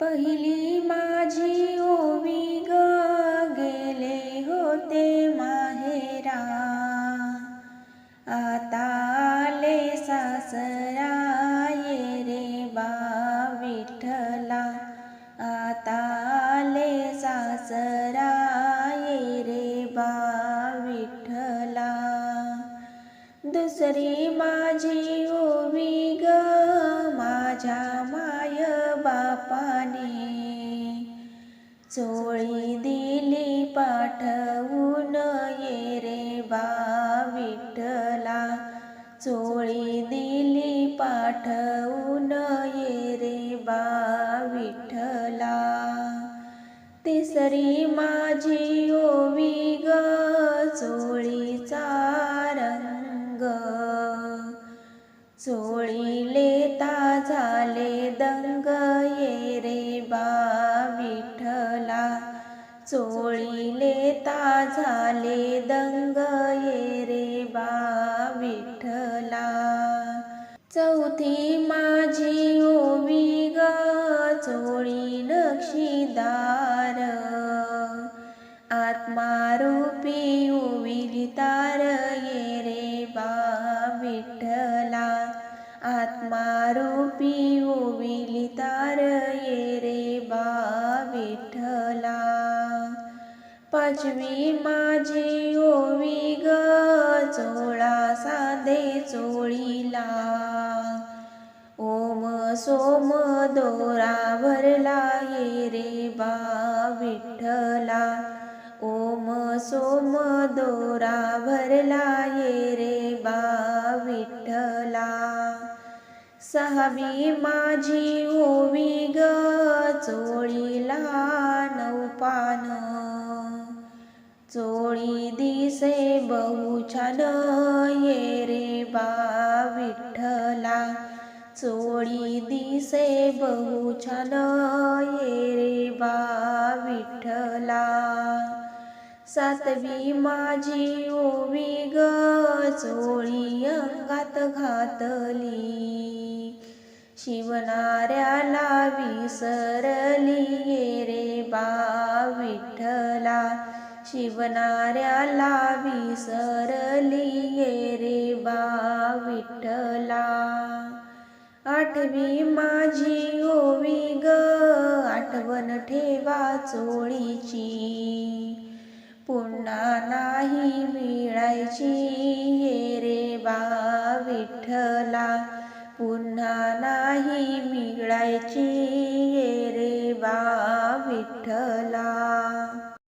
पहिली माझी ओवी ग गेले होते माहेरा. आता आले सासरा ये रे बा विठला आता आले सासरा ये रे बा विठला दुसरी माझी ओवी ग माय बापाने चोळी दिली पाठवून. ये रे बा विठला चोळी दिली पाठवून. ये रे बा विठला तिसरी माझी ओवी ग चोळीचा रंग. चोळीले झाले दंग ये रे बा विठला चोळीले ता झाले दंग ये रे बा विठला चौथी माझी ओवी ग चोळी नक्षीदार. आत्मारूपी ओविली तार आत्मारूपी ओविली तार ये रे बा विठ्ठला. पाचवी माझी ओवी ग चोळा साधे चोळीला. ओम सोम दोरा भरला ये रे बा विठ्ठला. ओम सोम दोरा भरला ये रे बा विठ्ठला. सहावी माझी ओवी ग चोळीला नौपान. चोळी दिसे बहु छान ये रे बा विठ्ठला. चोळी दिसे बहु छान ये रे बा विठ्ठला. सातवी माझी ओवी ग चोळी अंगात घातली. शिवणाऱ्याला विसरली ये रे बा विठ्ठला. शिवणाऱ्याला विसरली ये रे बा विठ्ठला. आठवी माझी ओवी ग आठवण ठेवा चोळीची. पुन्हा नाही मिळायची. ये रे बा विठ्ठला पुन्हा नाही मिळायची.